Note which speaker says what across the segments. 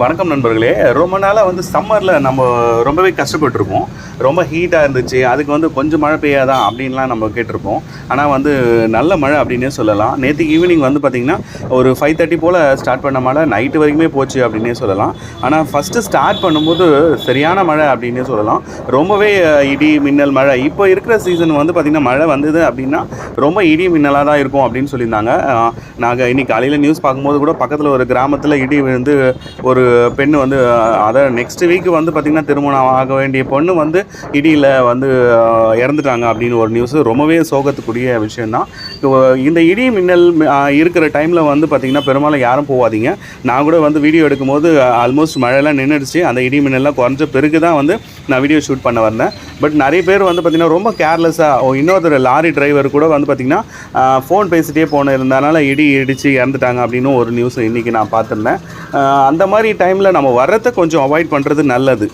Speaker 1: வணக்கம் நண்பர்களே. ரொம்ப நாளாக வந்து சம்மரில் நம்ம ரொம்பவே கஷ்டப்பட்டிருப்போம். ரொம்ப ஹீட்டாக இருந்துச்சு. அதுக்கு வந்து கொஞ்சம் மழை பெய்யாதான் அப்படின்லாம் நம்ம கேட்டிருப்போம். ஆனால் வந்து நல்ல மழை அப்படின்னே சொல்லலாம். நேற்று ஈவினிங் வந்து பார்த்திங்கன்னா ஒரு ஃபைவ் தேர்ட்டி போல் ஸ்டார்ட் பண்ண மழை. நைட்டு வரைக்குமே போச்சு அப்படின்னே சொல்லலாம். ஆனால் ஃபஸ்ட்டு ஸ்டார்ட் பண்ணும்போது சரியான மழை அப்படின்னே சொல்லலாம். ரொம்பவே இடி மின்னல் மழை. இப்போ இருக்கிற சீசன் வந்து பார்த்திங்கன்னா மழை வந்தது அப்படின்னா ரொம்ப இடி மின்னலாக தான் இருக்கும் அப்படின்னு சொல்லியிருந்தாங்க. நாங்கள் இன்றைக்கி காலையில் நியூஸ் பார்க்கும்போது கூட பக்கத்தில் ஒரு கிராமத்தில் இடி விழுந்து ஒரு பெண் வந்து அதான் அதை நெக்ஸ்ட் வீக் வந்து பார்த்திங்கன்னா திருமணம் ஆக வேண்டிய பொண்ணு வந்து இடியில் வந்து இறந்துட்டாங்க அப்படின்னு ஒரு நியூஸ் ரொம்பவே சோகத்துக்குரிய விஷயந்தான் இந்த இடி மின்னல் இருக்கிற டைமில் வந்து பார்த்திங்கன்னா பெரும்பாலும் யாரும் போகாதீங்க நான் கூட வந்து வீடியோ எடுக்கும்போது ஆல்மோஸ்ட் மழையெல்லாம் நின்றுடுச்சு அந்த இடி மின்னல்லாம் குறைஞ்ச பிறகு தான் வந்து நான் வீடியோ ஷூட் பண்ண வந்தேன். பட் நிறைய பேர் வந்து பார்த்திங்கன்னா ரொம்ப கேர்லெஸ்ஸாக இன்னொருத்தர் லாரி டிரைவர் கூட வந்து பார்த்திங்கன்னா ஃபோன் பேசிகிட்டே போன இருந்தனால இடி இடித்து இறந்துட்டாங்க அப்படின்னு ஒரு நியூஸ் இன்றைக்கி நான் பார்த்துருந்தேன். அந்த மாதிரி டைமில் நம்ம வர்றதை கொஞ்சம் அவாய்ட் பண்ணுறது நல்லது.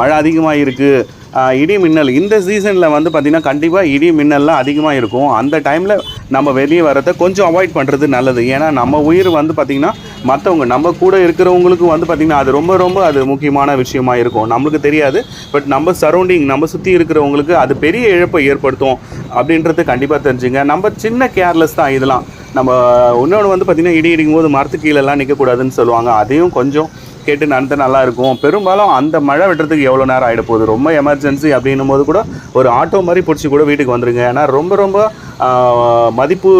Speaker 1: மழை அதிகமாக இருக்குது இடி மின்னல். இந்த சீசனில் வந்து பார்த்திங்கன்னா கண்டிப்பாக இடி மின்னல்லாம் அதிகமாக இருக்கும். அந்த டைமில் நம்ம வெளியே வரதை கொஞ்சம் அவாய்ட் பண்ணுறது நல்லது. ஏன்னா நம்ம உயிர் வந்து பார்த்திங்கன்னா மற்றவங்க நம்ம கூட இருக்கிறவங்களுக்கு வந்து பார்த்திங்கன்னா அது ரொம்ப ரொம்ப அது முக்கியமான விஷயமா இருக்கும். நம்மளுக்கு தெரியாது. பட் நம்ம சரௌண்டிங் நம்ம சுற்றி இருக்கிறவங்களுக்கு அது பெரிய இழப்பை ஏற்படுத்தும் அப்படின்றது கண்டிப்பாக தெரிஞ்சுங்க. நம்ம சின்ன கேர்லெஸ் தான் இதெல்லாம். நம்ம இன்னொன்று வந்து பார்த்திங்கன்னா இடி இடிக்கும் போது மரத்து கீழெல்லாம் நிற்கக்கூடாதுன்னு சொல்லுவாங்க. அதையும் கொஞ்சம் கேட்டு நடந்து நல்லா இருக்கும் பெரும்பாலும் அந்த மழை வெட்டுறதுக்கு எவ்வளோ நேரம் ஆகிட போகுது ரொம்ப எமர்ஜென்சி அப்படின்னும் போது கூட ஒரு ஆட்டோ மாதிரி பிடிச்சி கூட வீட்டுக்கு வந்துருங்க. ஏன்னா ரொம்ப ரொம்ப மதிப்பு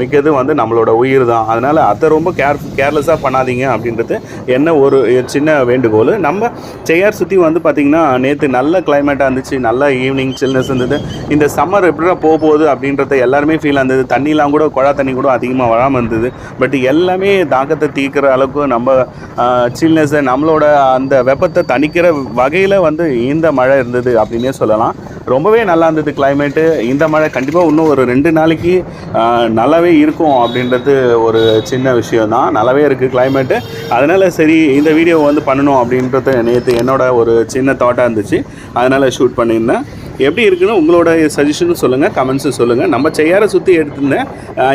Speaker 1: மிக்கது வந்து நம்மளோட உயிர் தான். அதனால் அதை ரொம்ப கேர் கேர்லெஸ்ஸாக பண்ணாதீங்க அப்படின்றது என்ன ஒரு சின்ன வேண்டுகோள். நம்ம செய்யார் சுற்றி வந்து பார்த்திங்கன்னா நேற்று நல்ல கிளைமேட்டாக இருந்துச்சு நல்ல ஈவினிங் சில்னஸ் இருந்தது. இந்த சம்மர் எப்படிலாம் போக போகுது அப்படின்றத எல்லாருமே ஃபீல் இருந்தது. தண்ணிலாம் கூட குழா தண்ணி கூட அதிகமாக வராமல் இருந்தது. பட் எல்லாமே தாக்கத்தை தீர்க்கிற அளவுக்கு நம்ம சில்னஸை நம்மளோட அந்த வெப்பத்தை தணிக்கிற வகையில் வந்து இந்த மழை இருந்தது அப்படின்னே சொல்லலாம். ரொம்பவே நல்லா இருந்தது கிளைமேட்டு இந்த மழை கண்டிப்பாக இன்னும் ஒரு ரெண்டு நாளைக்கு நல்லாவே இருக்கும் அப்படின்றது ஒரு சின்ன விஷயம் தான் நல்லாவே இருக்குது கிளைமேட்டு அதனால் சரி இந்த வீடியோ வந்து பண்ணணும் அப்படின்றது நேற்று என்னோட ஒரு சின்ன தாட்டாக இருந்துச்சு. அதனால் ஷூட் பண்ணியிருந்தேன். எப்படி இருக்குன்னு உங்களோட சஜஷனும் சொல்லுங்கள் கமெண்ட்ஸும் சொல்லுங்கள் நம்ம செய்யார சுற்றி எடுத்திருந்தேன்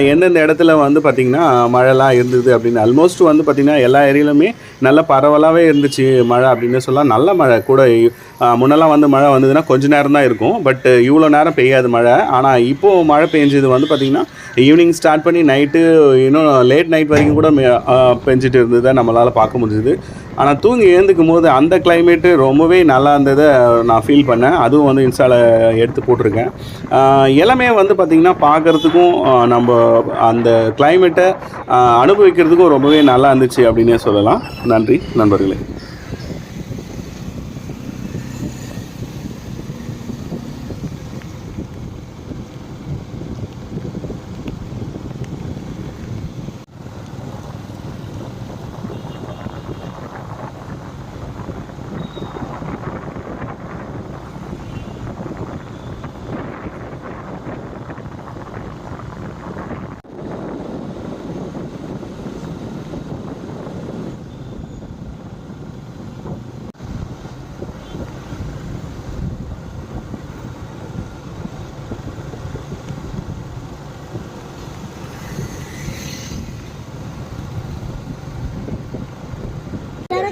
Speaker 1: எந்தெந்த இடத்துல வந்து பார்த்திங்கன்னா மழைலாம் இருந்தது அப்படின்னு ஆல்மோஸ்ட் வந்து பார்த்திங்கன்னா எல்லா ஏரியாலுமே நல்ல பரவலாகவே இருந்துச்சு மழை அப்படின்னு சொல்லலாம். நல்ல மழை கூட முன்னெல்லாம் வந்து மழை வந்ததுன்னா கொஞ்ச நேரம் தான் இருக்கும். பட் இவ்வளோ நேரம் பெய்யாது மழை. ஆனால் இப்போது மழை பெஞ்சது வந்து பார்த்திங்கன்னா ஈவினிங் ஸ்டார்ட் பண்ணி நைட்டு இன்னும் லேட் நைட் வரைக்கும் கூட மே- பெஞ்சிட்டு இருந்ததை நம்மளால் பார்க்க முடிஞ்சுது. ஆனால் தூங்கி ஏந்துக்கும் போது அந்த கிளைமேட்டு ரொம்பவே நல்லா இருந்ததை நான் ஃபீல் பண்ணேன். அதுவும் வந்து இன்ஸ்டாவில் எடுத்து போட்டிருக்கேன். ஆஹ் எல்லாமே வந்து பார்த்திங்கன்னா பார்க்குறதுக்கும் நம்ம அந்த கிளைமேட்டை அனுபவிக்கிறதுக்கும் ரொம்பவே நல்லா இருந்துச்சு அப்படின்னே சொல்லலாம். நன்றி நண்பர்களே.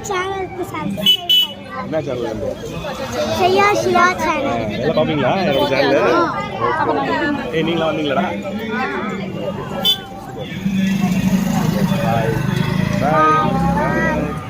Speaker 2: சேனலுக்கு சப்ஸ்கிரைப்
Speaker 1: என்ன சேனல்
Speaker 2: செய்யா சிவா சேனல்
Speaker 1: எல்லாம் என்னோட சேனல் நீங்களா பாய் பாய்